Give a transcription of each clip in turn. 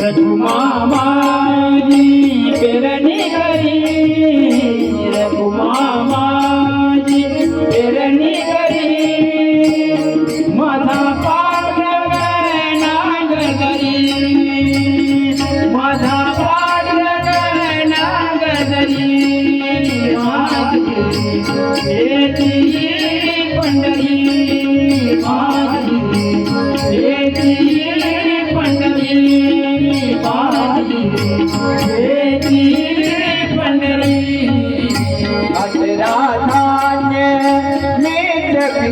रघुमामाजी पेरणी करी रघुमामाजी पेरणी करी. माझा पांडव नागरी माझा माझी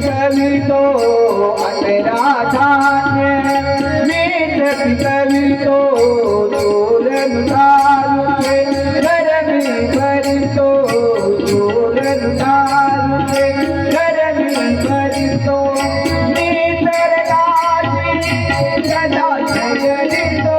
पिकवितो अठरा धान्य नेत्र पिकवितो दोलन दारुचे गरमी भरितो दोलन दारुचे गरमी भरितो जयलितो निसर्गाची जयलितो।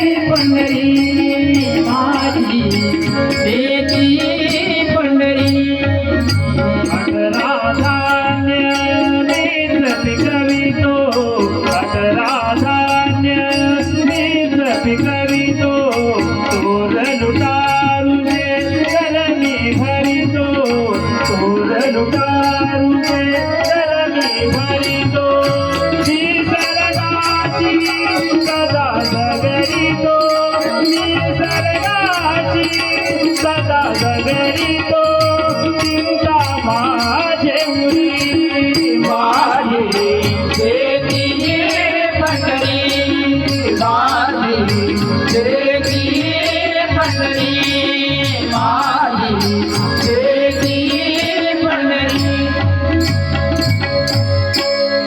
पंढरी माझी पंढरी. धान्य नेत्र पिकवितो अठरा धान्य नेत्र पिकवितो तोर लुटारुने भरितो. तोर लुटारुने भरितो. কেরিত চিন্তা